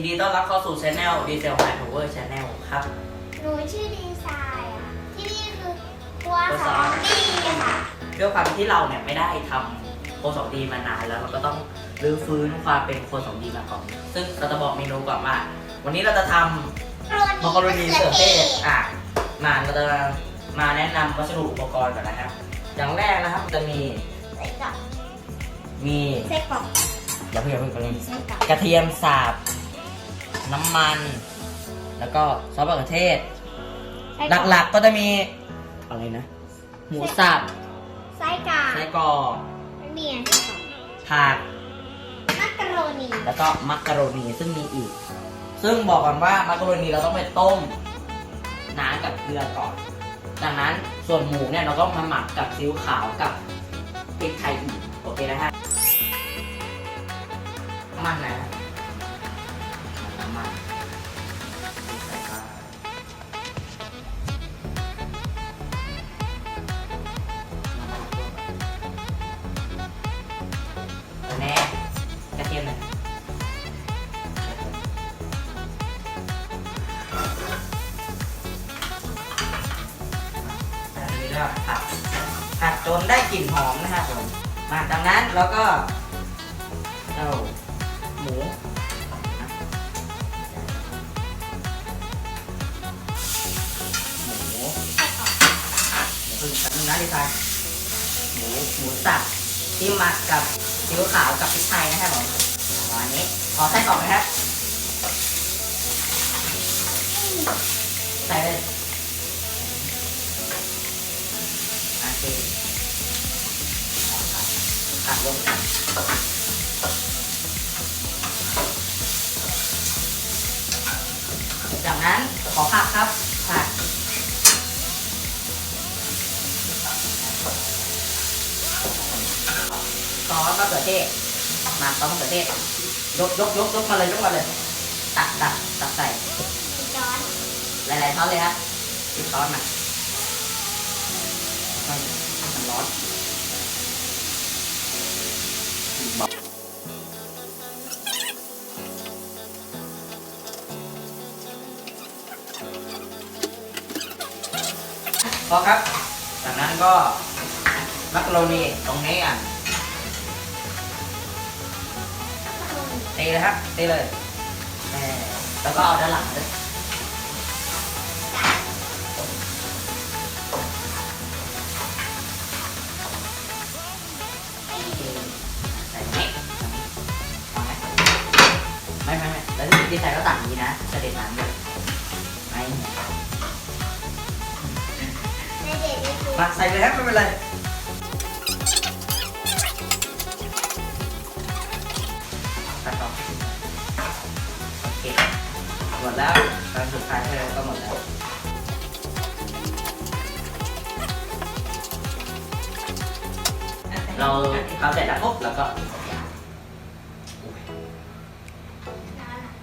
ยินดีต้อนรับเข้าสู่ช anel ดีเซลไฮพาวเวอร์ช anel ครับหนูชื่อดีไซน์อะที่นี่คือครัวครัวสสอองงดีค่ะด้วยความที่เราเนี่ยไม่ได้ทำโคสองดีมานานแล้วเราก็ต้องรื้อฟื้นความเป็นโคสองดีมาก่อน ซึ่งเราจะบอกเมนูก่อนว่า วันนี้เราจะทำมักกะโรนีเสือเทศอะมาเราจะมาแนะนำวัสดุอุปกรณ์ก่อนนะครับ อย่างแรกนะครับจะมีใส่กับมีไส้กรอกอย่าเพิ่งอย่าเพิ่งอย่าเพิ่งไส้กรอกกระเทียมสับ น้ำมัน แล้วก็ซอสมะเขือเทศหลักๆก็จะมีอะไรนะ หมูสับๆไส้กรอกไส้กรอกเนี่ยไส้กรอกผัก มักกะโรนีแล้วก็มักกะโรนีซึ่งมีอีก ซึ่งบอกก่อนว่ามักกะโรนีเราต้องไปต้มน้ำกับเกลือก่อนจากนั้นส่วนหมูเนี่ยเราก็มาหมักกับซีอิ๊วขาวกับพริกไทยอีกโอเคนะฮะน้ำมันนะ ก็ผัดผัดจนได้กลิ่นหอมนะครับผมมาจากนั้นเราก็เจ้าหมูหมูหมูพึ่งแป๊บนะดีไซหมูหมูสับที่หมักกับซีอิ๊วขาวกับพริกไทยนะครับผมประมาณนี้ขอไส้กรอกนะครับ ตัดลงกันจากนั้นขอผักครับผักซอสมะเขือเทศมาซอสมะเขือเทศยกยกยกยกมาเลยยกมาเลย ตักตักตักใส่ร้อนหลายๆช้อนเลยครับสิบช้อนมามันร้อน พอครับ จากนั้นก็มักโรนีตรงนี้อะตีเลยครับตีเลยแล้วก็เอาด้านหลังด้วยใส่ตรงนี้เอไหมไม่ไม่ไม่แล้วที่ดีไซน์ก็ตัดอย่างนี้นะจะเด็ดน้ำด้วยไม่ ในเด็ดในครัวมาใส่เลยครับไม่เป็นไรตัดต่อโอเคหมดแล้วตอนสุดท้ายเราก็หมดแล้วเราทำเสร็จแล้วปุ๊บแล้วก็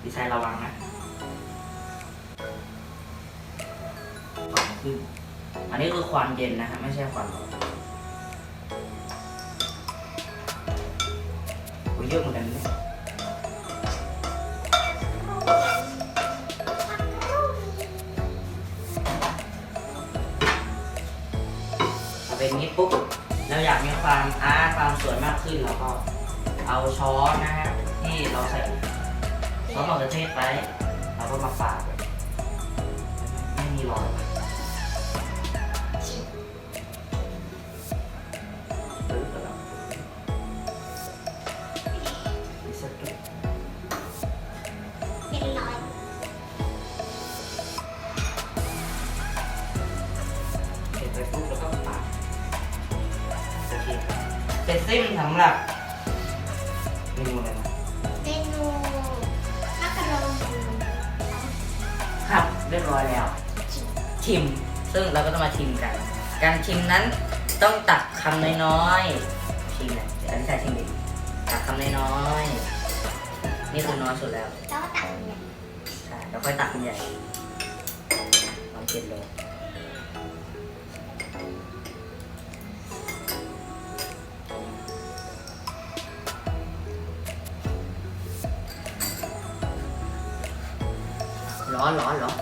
ดีไซน์ระวังนะขึ้น อันนี้คือความเย็นนะฮะไม่ใช่ความร้อนโอ้ยเยอะเหมือนกันเนี่ยเป็นนี้ปุ๊บเราอยากมีความอาร์ตความสวยมากขึ้นเราก็เอาช้อนนะฮะที่เราใส่ซอสมะเขือเทศไปเราก็มาฝาดไม่มีรอย เสร็จสิ้นสำหรับเมนูอะไรนะเมนูมักกะโรนีครับเรียบร้อยแล้ว ชิม ซึ่งเราก็ต้องมาชิมกัน การชิมนั้นต้องตักคำน้อยๆชิมนะเดี๋ยวอันนี้ใส่ชิมดิตักคำน้อยๆนี่คือน้อยสุดแล้วแล้วก็ตักเนี่ยใช่แล้วค่อยตักเป็นใหญ่ลองกินเลย ร้อนร้อนร้อน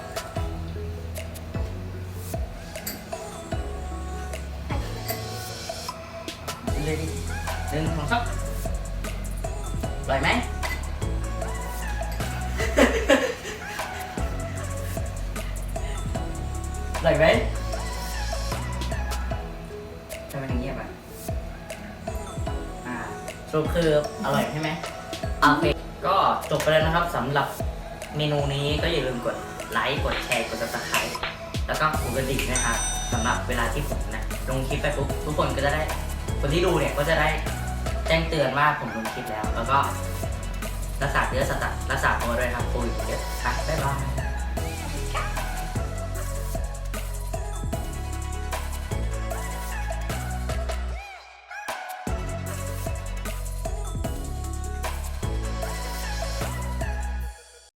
เลยดิหนึ่งสองสามอร่อยไหมอร่อยไหมทำไมถึงเงียบอะ อ่าสรุปคืออร่อยใช่ไหมโอเค ก็จบไปแล้วนะครับสำหรับ เมนูนี้ก็อย่าลืมกดไลค์กดแชร์กด subscribe แล้วก็กดกระดิ่งนะครับสำหรับเวลาที่ผมนะลงคลิปไปปุ๊บทุกคนก็จะได้ คนที่ดูเนี่ยก็จะได้แจ้งเตือนว่าผมลงคลิปแล้ว แล้วก็รักษาเนื้อสตัดรักษาตัวด้วยครับโควิดเยอะครับบ๊ายบาย